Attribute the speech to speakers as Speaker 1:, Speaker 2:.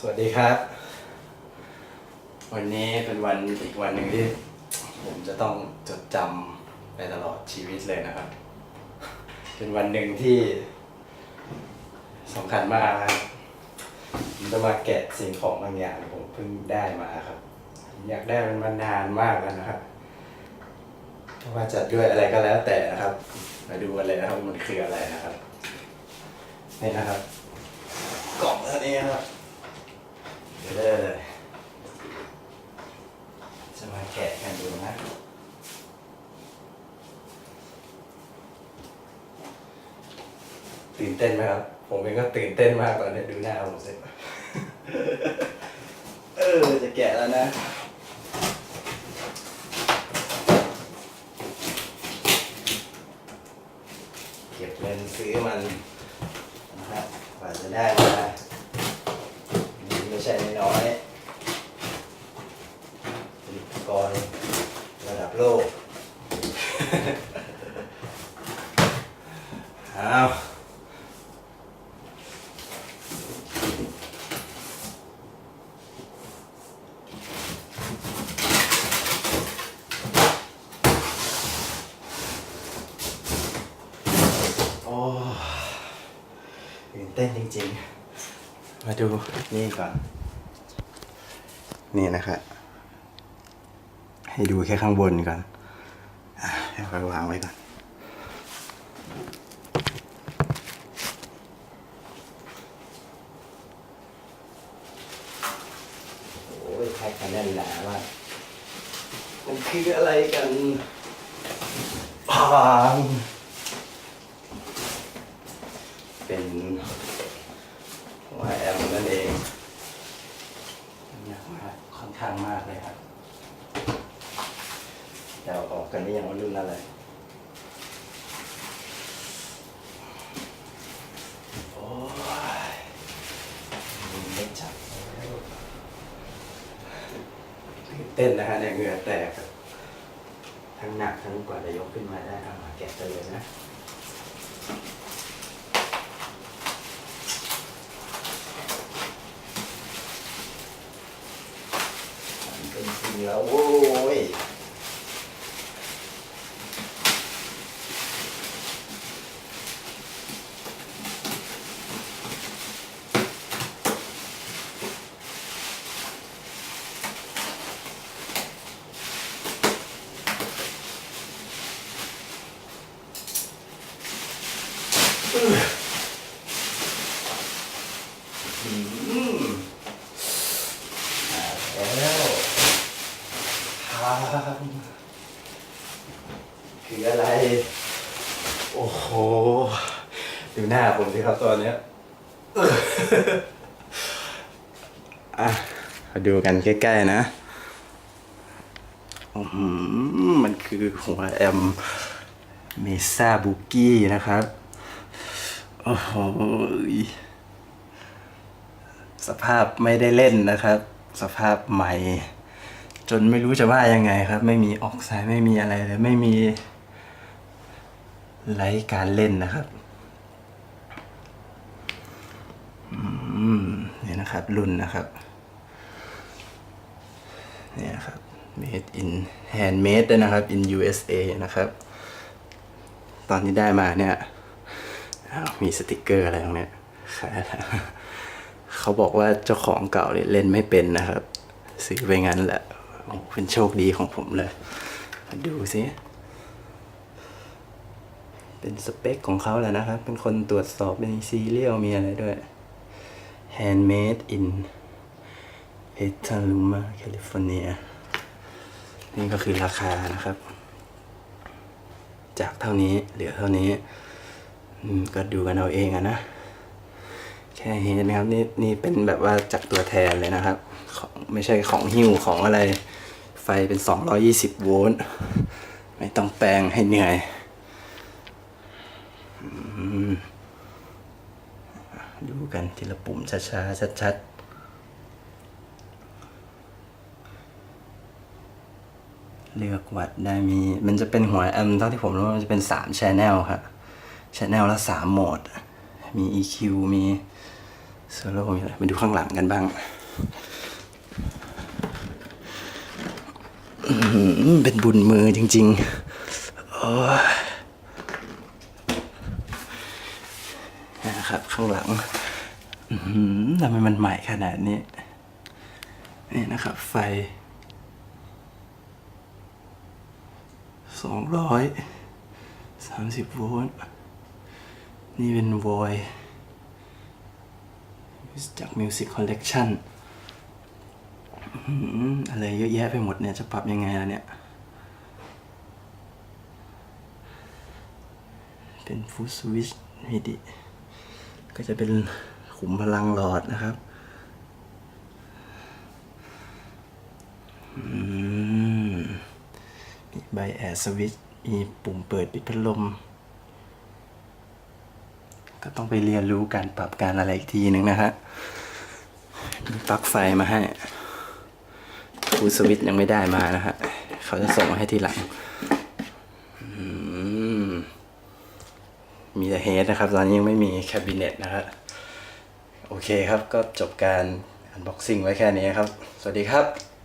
Speaker 1: สวัสดีครับ วันนี้เป็นวันอีกวันหนึ่งที่ ผมจะต้องจดจำไปตลอดชีวิตเลยนะครับ เป็นวันหนึ่งที่สำคัญมากนะครับผมจะมาแกะสิ่งของบางอย่างผมเพิ่งได้มาครับผมอยากได้มันมานานมากแล้วนะครับไม่ว่าจะด้วยอะไรก็แล้วแต่นะครับ มาดูกันเลยนะครับว่ามันคืออะไรนะครับนี่นะครับ กล่องเท่านี้ครับ เดี๋ยวได้เลยจะมาแกะกันดูนะตื่นเต้นไหมครับ ผมเองก็ตื่นเต้นมากตอนนี้ดูหน้าผมสิเออ จะแกะแล้วนะเก็บเงินซื้อมันนะครับกว่าจะได้มานี่ไม่ใช่น้อยๆผลิตกรระดับโลก เอาโอ้ตื่นเต้นจริงๆ มาดูนี่ก่อน นี่นะครับ ให้ดูแค่ข้างบนก่อนอะเดี๋ยวค่อยวางไว้ก่อน โอ้ยแคกันแน่นหนามามันคืออะไรกันพางเป็นวายแอมนั่นเองหนักมากค่อนข้างมากเลยครับเดี๋ยวออกกันนี่ยังว่ารุ่นอะไร โอ้ยมันไม่จับแล้ว ตื่น เต้นนะฮะเนี่ยเหงื่อแตกทั้งหนักทั้งกว่าจะยกขึ้นมาได้เอามาแกะกันเลยนะเป็นจริงแล้วโว้ย แล้วทางคืออะไร โอ้โห ดูหน้าผมสิครับตอนเนี้ยอะมาดูกันใกล้ๆนะอื้อหือมันคือหัวแอมเมซาบุกี้นะครับ โอ้โห สภาพไม่ได้เล่นนะครับ สภาพใหม่ จนไม่รู้จะว่ายังไงครับ ไม่มีออกไซด์ไม่มีอะไรเลยไม่มีไลท์การเล่นนะครับเนี่ยนะครับ รุ่นนะครับเนี่ยครับ made in handmade ด้วยนะครับ in USA นะครับ ตอนที่ได้มาเนี่ย มีสติกเกอร์อะไรตรงเนี้ยขายแล้ว เขาบอกว่าเจ้าของเก่าเนี่ยเล่นไม่เป็นนะครับซื้อไปงั้นแหละโอ้เป็นโชคดีของผมเลย ดูสิเป็นสเปคของเขาแหละนะครับ เป็นคนตรวจสอบเป็นซีเรียลมีอะไรด้วย handmade in Petaluma California นี่ก็คือราคานะครับ จากเท่านี้เหลือเท่านี้ก็ดูกันเอาเองอะนะ แค่เห็นนะครับนี่นี่เป็นแบบว่าจากตัวแทนเลยนะครับ ไม่ใช่ของหิ้วของอะไร ไฟเป็น 220 โวลต์ ไม่ต้องแปลงให้เหนื่อยดูกันทีละปุ่มช้าๆ ชัดๆเลือกวัดได้มี มันจะเป็นหัวแอมเท่าที่ผมรู้มันจะเป็น3 channel ครับ channel ละ3โหมด มี EQ มีโซโล่มีอะไรมาดูข้างหลังกันบ้างเป็นบุญมือจริงๆนะครับ ข้างหลังทำไมมันใหม่ขนาดนี้ นี่นะครับ ไฟสองร้อยสามสิบโวลต์ นี่เป็นวอยจาก Music Collection อื้อหืออะไรเยอะแยะไปหมดเนี่ย จะปรับยังไงล่ะเนี่ย เป็นฟูสวิชมิดิก็จะเป็นขุมพลังหลอดนะครับมีใบแอร์สวิชมีปุ่มเปิดปิดพัดลม ก็ต้องไปเรียนรู้การปรับการอะไรอีกทีหนึ่งนะฮะมีปลั๊กไฟมาให้ฟูสวิตช์ยังไม่ได้มานะฮะเขาจะส่งมาให้ทีหลังมมีแต่เฮดนะครับ ตอนนี้ยังไม่มีแคบิเนตนะครับโอเคครับก็จบการอันบ็อกซิ่งไว้แค่นี้ครับ สวัสดีครับ